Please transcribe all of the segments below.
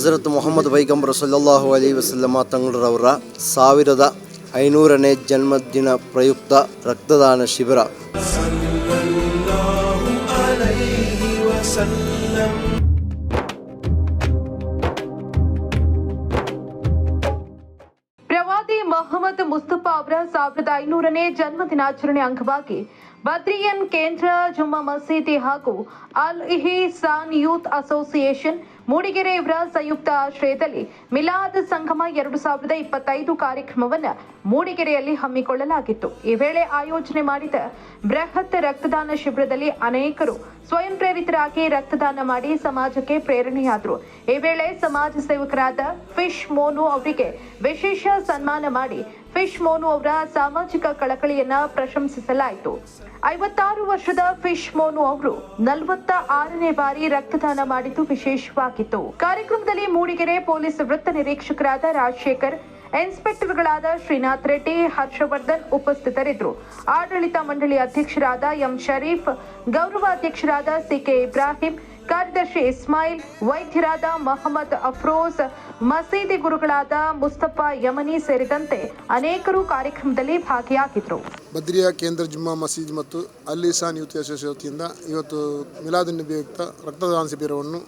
ಹಜರತ್ ಮೊಹಮ್ಮದ್ ಪೈಗಂಬರ್ ಸಲ್ಲಲ್ಲಾಹು ಅಲಿ ವಸಲ್ಲಮ ತಂಗಳರವರ ಸಾವಿರದ ಐನೂರನೇ ಜನ್ಮದಿನ ಪ್ರಯುಕ್ತ ರಕ್ತದಾನ ಶಿಬಿರ. ಪ್ರವಾದಿ ಮೊಹಮ್ಮದ್ ಮುಸ್ತಫಾ ಅವರ ಸಾವಿರದ ಐನೂರನೇ ಜನ್ಮ ದಿನಾಚರಣೆ ಅಂಗವಾಗಿ ಬದ್ರಿಯನ್ ಕೇಂದ್ರ ಜುಮ್ಮಾ ಮಸೀದಿ ಹಾಗೂ ಅಲ್ ಇಹಿಸಾನ್ ಯೂತ್ ಅಸೋಸಿಯೇಷನ್ ಮೂಡಿಗೆರೆ ಇವರ ಸಂಯುಕ್ತ ಆಶ್ರಯದಲ್ಲಿ ಮಿಲಾದ್ ಸಂಗಮ ಎರಡು ಸಾವಿರದ ಇಪ್ಪತ್ತೈದು ಕಾರ್ಯಕ್ರಮವನ್ನು ಮೂಡಿಗೆರೆಯಲ್ಲಿ ಹಮ್ಮಿಕೊಳ್ಳಲಾಗಿತ್ತು. ಈ ವೇಳೆ ಆಯೋಜನೆ ಮಾಡಿದ ಬೃಹತ್ ರಕ್ತದಾನ ಶಿಬಿರದಲ್ಲಿ ಅನೇಕರು ಸ್ವಯಂ ಪ್ರೇರಿತರಾಗಿ ರಕ್ತದಾನ ಮಾಡಿ ಸಮಾಜಕ್ಕೆ ಪ್ರೇರಣೆಯಾದರು. ಈ ವೇಳೆ ಸಮಾಜ ಸೇವಕರಾದ ಫಿಶ್ ಮೋನು ಅವರಿಗೆ ವಿಶೇಷ ಸನ್ಮಾನ ಮಾಡಿ ಫಿಶ್ ಮೋನು ಅವರ ಸಾಮಾಜಿಕ ಕಳಕಳಿಯನ್ನ ಪ್ರಶಂಸಿಸಲಾಯಿತು. ಐವತ್ತಾರು ವರ್ಷದ ಫಿಶ್ ಮೋನು ಅವರು ನಲವತ್ತ ಆರನೇ ಬಾರಿ ರಕ್ತದಾನ ಮಾಡಿದ್ದು ವಿಶೇಷವಾಗಿತ್ತು. ಕಾರ್ಯಕ್ರಮದಲ್ಲಿ ಮೂಡಿಗೆರೆ ಪೊಲೀಸ್ ವೃತ್ತ ನಿರೀಕ್ಷಕರಾದ ರಾಜಶೇಖರ್, ಇನ್ಸ್ಪೆಕ್ಟರ್ಗಳಾದ ಶ್ರೀನಾಥ್ ರೆಡ್ಡಿ, ಹರ್ಷವರ್ಧನ್ ಉಪಸ್ಥಿತರಿದ್ದರು. ಆಡಳಿತ ಮಂಡಳಿ ಅಧ್ಯಕ್ಷರಾದ ಎಂ. ಶರೀಫ್, ಗೌರವಾಧ್ಯಕ್ಷರಾದ ಸಿಕೆ ಇಬ್ರಾಹಿಂ ಕಾರ್ಯದರ್ಶಿ ಇಸ್ಮಾಯಿಲ್, ವೈದ್ಯರಾದ ಮೊಹಮ್ಮದ್ ಅಫ್ರೋಜ್, ಮಸೀದಿ ಗುರುಗಳಾದ ಮುಸ್ತಫಾ ಯಮನಿ ಸೇರಿದಂತೆ ಅನೇಕರು ಕಾರ್ಯಕ್ರಮದಲ್ಲಿ ಭಾಗಿಯಾಗಿದ್ದರು. ಬದ್ರಿಯಾ ಕೇಂದ್ರ ಜುಮ್ಮಾ ಮಸೀದ್ ಮತ್ತು ಅಲ್ಲಿ ಸಾನ್ ಯೂತ್ ಅಸೋಸಿಯೇಷನ್ ವತಿಯಿಂದ ಇವತ್ತು ಮಿಲಾದ್ ನಬಿಯುಕ್ತ ರಕ್ತದಾನ ಶಿಬಿರವನ್ನು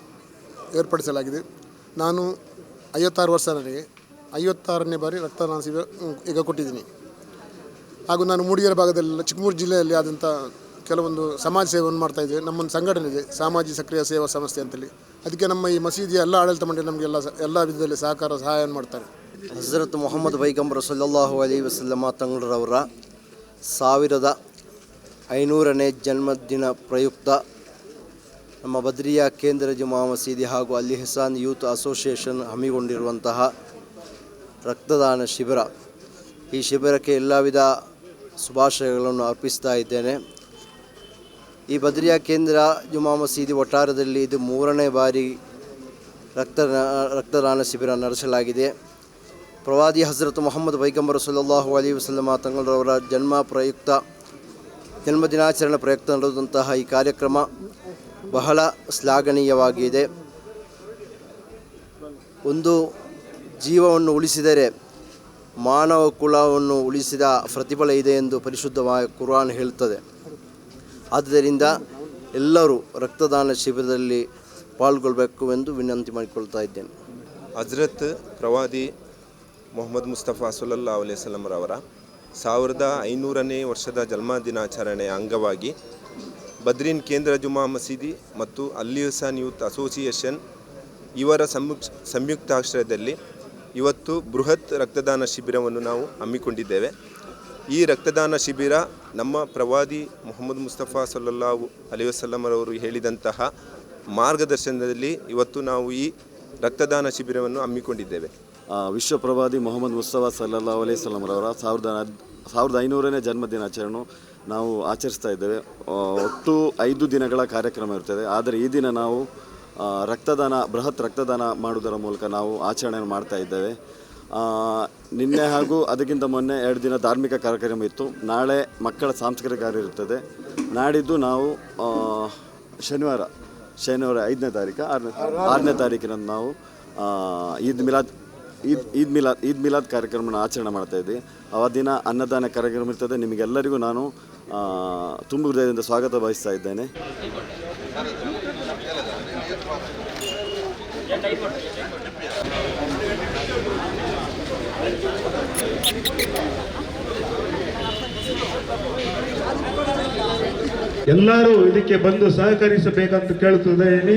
ಏರ್ಪಡಿಸಲಾಗಿದೆ. ನಾನು ಐವತ್ತಾರು ವರ್ಷ ನನಗೆ ಐವತ್ತಾರನೇ ಬಾರಿ ರಕ್ತದಾನ ಶಿಬಿರ ಈಗ ಕೊಟ್ಟಿದ್ದೀನಿ. ಹಾಗೂ ನಾನು ಮೂಡಿಗೆರೆ ಭಾಗದಲ್ಲಿ ಚಿಕ್ಕಮೂರು ಜಿಲ್ಲೆಯಲ್ಲಿ ಆದಂಥ ಕೆಲವೊಂದು ಸಮಾಜ ಸೇವೆಯನ್ನು ಮಾಡ್ತಾ ಇದ್ದೇವೆ ನಮ್ಮೊಂದು ಸಂಘಟನೆ ಇದೆ, ಸಾಮಾಜಿಕ ಸಕ್ರಿಯ ಸೇವಾ ಸಂಸ್ಥೆ ಅಂತೇಳಿ. ಅದಕ್ಕೆ ನಮ್ಮ ಈ ಮಸೀದಿಯ ಎಲ್ಲ ಆಡಳಿತ ಮಂಡಳಿ ನಮಗೆಲ್ಲ ಎಲ್ಲ ವಿಧದಲ್ಲಿ ಸಹಕಾರ ಸಹಾಯವನ್ನು ಮಾಡ್ತಾರೆ. ಹಜರತ್ ಮೊಹಮ್ಮದ್ ಬೈಗಂಬರ ಸಲ್ಲಾಹು ಅಲಿ ವಸಲ್ಲಮ ತಂಗಳರವರ ಸಾವಿರದ ಐನೂರನೇ ಜನ್ಮದಿನ ಪ್ರಯುಕ್ತ ನಮ್ಮ ಬದ್ರಿಯಾ ಕೇಂದ್ರ ಜುಮಾ ಮಸೀದಿ ಹಾಗೂ ಅಲ್ಲಿ ಹೆಸಾನ್ ಯೂತ್ ಅಸೋಸಿಯೇಷನ್ ಹಮ್ಮಿಕೊಂಡಿರುವಂತಹ ರಕ್ತದಾನ ಶಿಬಿರ. ಈ ಶಿಬಿರಕ್ಕೆ ಎಲ್ಲ ವಿಧ ಶುಭಾಶಯಗಳನ್ನು ಅರ್ಪಿಸ್ತಾ ಇದ್ದೇನೆ. ಈ ಬದ್ರಿಯಾ ಕೇಂದ್ರ ಜುಮಾ ಮಸೀದಿ ಒಟ್ಟಾರದಲ್ಲಿ ಇದು ಮೂರನೇ ಬಾರಿ ರಕ್ತ ರಕ್ತದಾನ ಶಿಬಿರ ನಡೆಸಲಾಗಿದೆ. ಪ್ರವಾದಿ ಹಜರತ್ ಮೊಹಮ್ಮದ್ ಪೈಗಂಬರ್ ಸಲ್ಲಲ್ಲಾಹು ಅಲಿ ವಸಲ್ಲಮ ತಂಗಳರವರ ಜನ್ಮ ಪ್ರಯುಕ್ತ ಜನ್ಮದಿನಾಚರಣೆ ಪ್ರಯುಕ್ತ ನಡೆದಂತಹ ಈ ಕಾರ್ಯಕ್ರಮ ಬಹಳ ಶ್ಲಾಘನೀಯವಾಗಿದೆ. ಒಂದು ಜೀವವನ್ನು ಉಳಿಸಿದರೆ, ಮಾನವ ಕುಲವನ್ನು ಉಳಿಸಿದ ಪ್ರತಿಫಲ ಇದೆ ಎಂದು ಪರಿಶುದ್ಧವಾದ ಕುರಾನ್ ಹೇಳುತ್ತದೆ. ಆದ್ದರಿಂದ ಎಲ್ಲರೂ ರಕ್ತದಾನ ಶಿಬಿರದಲ್ಲಿ ಪಾಲ್ಗೊಳ್ಳಬೇಕು ಎಂದು ವಿನಂತಿ ಮಾಡಿಕೊಳ್ತಾ ಇದ್ದೇನೆ. ಹಜ್ರತ್ ಪ್ರವಾದಿ ಮೊಹಮ್ಮದ್ ಮುಸ್ತಫಾ ಸುಲಲ್ಲಾ ಅಲೈವಲ್ಲಮರವರ ಸಾವಿರದ ಐನೂರನೇ ವರ್ಷದ ಜನ್ಮ ದಿನಾಚರಣೆಯ ಅಂಗವಾಗಿ ಬದ್ರೀನ್ ಕೇಂದ್ರ ಜುಮಾ ಮಸೀದಿ ಮತ್ತು ಅಲ್ಲಿ ಹುಸಾನ್ ಯೂತ್ ಅಸೋಸಿಯೇಷನ್ ಇವರ ಸಂಯುಕ್ ಸಂಯುಕ್ತಾಶ್ರಯದಲ್ಲಿ ಇವತ್ತು ಬೃಹತ್ ರಕ್ತದಾನ ಶಿಬಿರವನ್ನು ನಾವು ಹಮ್ಮಿಕೊಂಡಿದ್ದೇವೆ. ಈ ರಕ್ತದಾನ ಶಿಬಿರ ನಮ್ಮ ಪ್ರವಾದಿ ಮೊಹಮ್ಮದ್ ಮುಸ್ತಫಾ ಸಲ್ಲಲ್ಲಾಹು ಅಲಿ ವಸಲ್ಲಮರವರು ಹೇಳಿದಂತಹ ಮಾರ್ಗದರ್ಶನದಲ್ಲಿ ಇವತ್ತು ನಾವು ಈ ರಕ್ತದಾನ ಶಿಬಿರವನ್ನು ಹಮ್ಮಿಕೊಂಡಿದ್ದೇವೆ. ವಿಶ್ವ ಪ್ರವಾದಿ ಮೊಹಮ್ಮದ್ ಮುಸ್ತಫಾ ಸಲ್ಲಾ ಅಲೈವಲ್ಲಮರವರ ಸಾವಿರದ ಸಾವಿರದ ಐನೂರನೇ ಜನ್ಮದಿನಾಚರಣೆ ನಾವು ಆಚರಿಸ್ತಾ ಇದ್ದೇವೆ. ಒಟ್ಟು ಐದು ದಿನಗಳ ಕಾರ್ಯಕ್ರಮ ಇರ್ತದೆ. ಆದರೆ ಈ ದಿನ ನಾವು ರಕ್ತದಾನ, ಬೃಹತ್ ರಕ್ತದಾನ ಮಾಡುವುದರ ಮೂಲಕ ನಾವು ಆಚರಣೆ ಮಾಡ್ತಾ ಇದ್ದೇವೆ. ನಿನ್ನೆ ಹಾಗೂ ಅದಕ್ಕಿಂತ ಮೊನ್ನೆ ಎರಡು ದಿನ ಧಾರ್ಮಿಕ ಕಾರ್ಯಕ್ರಮ ಇತ್ತು. ನಾಳೆ ಮಕ್ಕಳ ಸಾಂಸ್ಕೃತಿಕ ಕಾರ್ಯ ಇರ್ತದೆ ನಾಡಿದ್ದು ನಾವು ಶನಿವಾರ ಶನಿವಾರ ಐದನೇ ತಾರೀಕು, ಆರನೇ ಆರನೇ ತಾರೀಕಿನಂದು ನಾವು ಈದ್ ಮಿಲಾದ್, ಈದ್ ಈದ್ ಮಿಲಾದ್ ಈದ್ ಮಿಲಾದ್ ಕಾರ್ಯಕ್ರಮನ ಆಚರಣೆ ಮಾಡ್ತಾ ಇದ್ವಿ ಆ ದಿನ ಅನ್ನದಾನ ಕಾರ್ಯಕ್ರಮ ಇರ್ತದೆ. ನಿಮಗೆಲ್ಲರಿಗೂ ನಾನು ತುಂಬ ಹೃದಯದಿಂದ ಸ್ವಾಗತ ಬಯಸ್ತಾ ಇದ್ದೇನೆ. ಎಲ್ಲರೂ ಇದಕ್ಕೆ ಬಂದು ಸಹಕರಿಸಬೇಕಂತ ಕೇಳುತ್ತದೆ ಹೇಳಿ.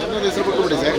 ನನ್ನದು ಹೆಸರು ಕೊಟ್ಟುಬಿಡಿ ಸರ್